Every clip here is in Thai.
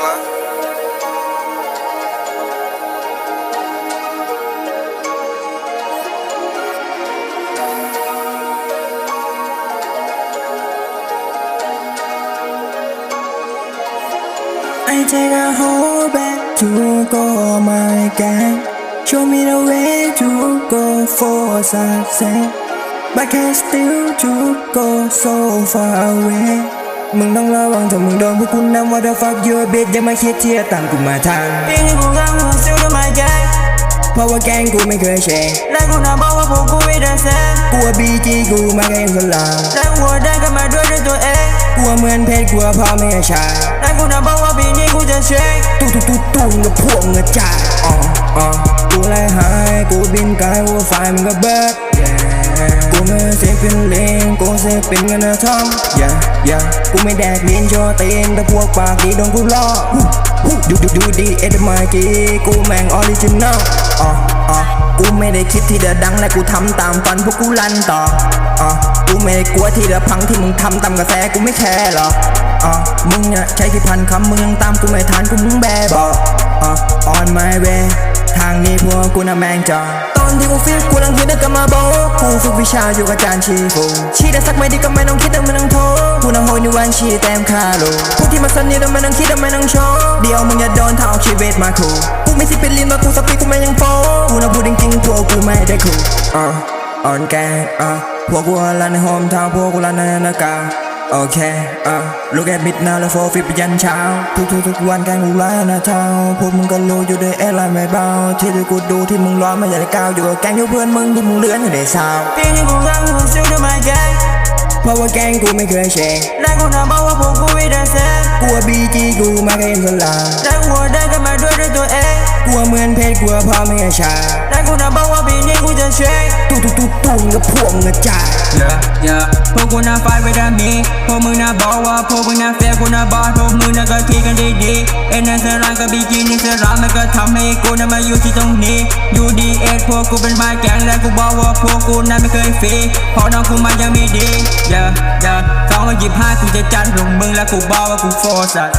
fuck? I take a whole back to go my gang. Show me the way to go for success. But can still to go so far away มึงต้องระวังถ้ามึงโดนพวกกูนำว่า the fuck you a bitch อย่ามาคิดที่จะตามกูมาทันปีนี้กูกำลังซิลด้วยมาแกงเพราะว่าแกงกูไม่เคยแชร์และกูน่าบอกว่าพวกกูไม่ได้แซงกูว่า BG กูมาแกงสลามและหัวได้กันมาด้วยด้วยตัวเองกูว่าเหมือนเพชรกูว่าพ่อแม่ชายและกูน่าบอกว่าปีนี้กูจะเช็คตู้ตู้ตู้ตู้กับพวกเงาจ่ายอ๋ออ๋อกูไล่หายกูบินไกลกูไฟมันก็เบิดกูไม่ เสกเป็นเลงกูเสกเป็นเงินทอม yeah yeah กูไม่แดกเลิ้นโชว์ตีนแต่พวกปากดีโดนกูล่อดูดูดูดีเอ็ดมากีกูแม่งออริจินอลอ๋ออ๋อกูไม่ได้คิดที่จะดังและกูทำตามฝันพวกกูลันต่ออ๋อกูไม่ได้กลัวที่จะพังที่มึงทำตามกระแสกูไม่แคร์หรอกอ๋อมึงอะใช้กี่พันคำมึงยังตามกูไม่ทันกูมึงแบบอกอ๋อ on my way ทางนี้พวกกูน่ะแมงจอตอนที่กูฟิตกูลังคิดแล้วก็มาโบกกูฝึกวิชาอยู่กับอาจารย์ชีฟูชีได้สักไม่ดีก็ไม่ต้องคิดแต่ไม่ต้องโทษกูน่ะโหยในวันชีแต้มคาโลพวกที่มาสนิทแล้วไม่ต้องคิดแต่ไม่ต้องโชว์เดี๋ยวมึงอย่าโดนเท่าชีวิตมาคูกูไม่สิเป็นลิ้นมากูสปีกูไม่ยังโฟกูน่ะพูดจริงๆพวกกูไม่ได้คูอ่อ่อนแกอะพวกกูลันในโฮมทาวน์พวกกูลันในนากา โอเคอะ look at me now แล้วโฟฟิปยันเช้า ทุกทุกทุกวันการกูไล่นะเช้าพวกมึงก็รู้อยู่ในแอร์ไลน์ไม่เบา ที่ที่กูดูที่มึงร้อนไม่อยากจะก้าวอยู่กับแก๊งที่เพื่อนมึงที่มึงเลื้อนอยู่ในซาวปีนี้กูกำลังซิลด้วยมาแกงเพราะว่าแก๊งกูไม่เคยแชร์และกูน่าบอกว่าพวกกูไม่ได้แซงกูว่าบีจีกูมาแค่สลามและหัวได้กันมาด้วยด้วยตัวเอง กูว่าเหมือนเพชรกูว่าพ่อไม่ช่ชาและกูน่าบอกว่าปีนี้กูจะเช็คตู้ตู้ตู้ตู้กับพวกเงาจ่าย yeah yeah พวกกูน่าไฟไปด้านมีพวกมึงน่าบอกว่าพวกมึงน่าเฟียกูน่าบอสพวกมึงน่าก็คิดกันดีๆเอ็นเอสรานกับบีจีนี่สรานมันก็ทำให้กูน่ามาอยู่ที่ตรงนี้ยูดีเอสพวกกูเป็นมาแกงและกูบอกว่าพวกกูน่าไม่เคยฟรีเพราะน้องกูมันยังมีดี yeah yeah งพันยี่สิบห้ากูจะจัดลงมึงและกูบอกว่ากูโฟร์สัต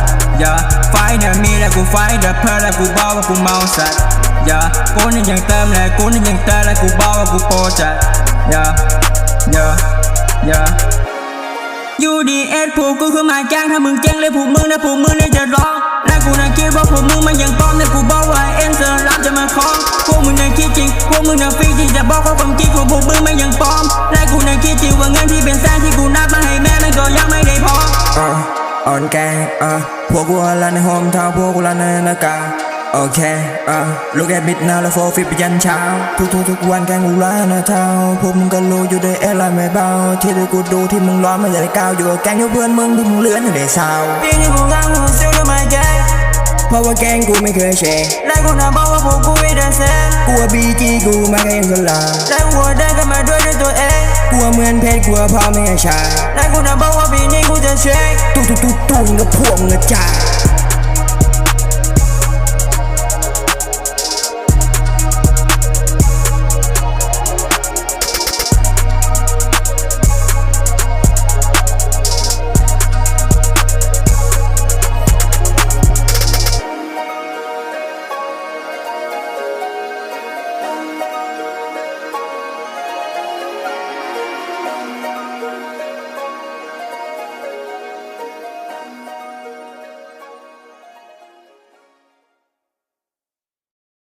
yeah ไฟเนี่ยมีและกูไฟเดอะเพลและกูบอกว่ากูเมาสัต yeah กูนี่ยังเติมและกูนี่ยังเติมและกูบอกว่ากูโปรจัด yeah yeah yeah ยูดีเอสผูกกูคือหมาแจ้งถ้ามึงแจ้งเลยผูกมึงนะผูกมึงเนี่ยจะร้องและกูน่ะคิดว่าพวกมึงมันยังปลอมแต่กูบอกว่าเอ็นเซอร์รับจะมาคล้องพวกมึงน่ะคิดจริงพวกมึงน่ะฟรีที่จะบอกว่าความจริงของพวกมึงมันยังปลอมและกูน่ะคิดจริงว่าเงินที่เป็นแสนที่ อ่อนแกอะพวกกูลันในโฮมทาวพวกกูลันในนากาโอเคอะ look at me now แล้วโฟฟิปยันเช้าทุกทุกทุกวันแการกูไล่นะเช้าพวกมึงก็รู้อยู่ในแอร์ไลน์ไม่เบาที่ที่กูดูที่มึงร้อนไม่อยากจะก้าวอยู่กับแก๊งที่เพื่อนมึงที่มึงเลื้อนอยู่ในซาวปีนี้กูกำลังซิลด้วยมาแกงเพราะว่าแก๊งกูไม่เคยแชร์และกูน่ะบอกว่าพวกกูไม่ได้แซงกูว่าบีจีกูมาแค่สลาและหัวได้กันมาด้วยด้วยตัวเอง กูว่าเหมือนเพชรกูว่าพ่อไม่ใช่ชายและกูน่ะบอกว่าปีนี้กูจะเช็คตู้ตู้ตู้ตู้กับพวกเงาจ่าย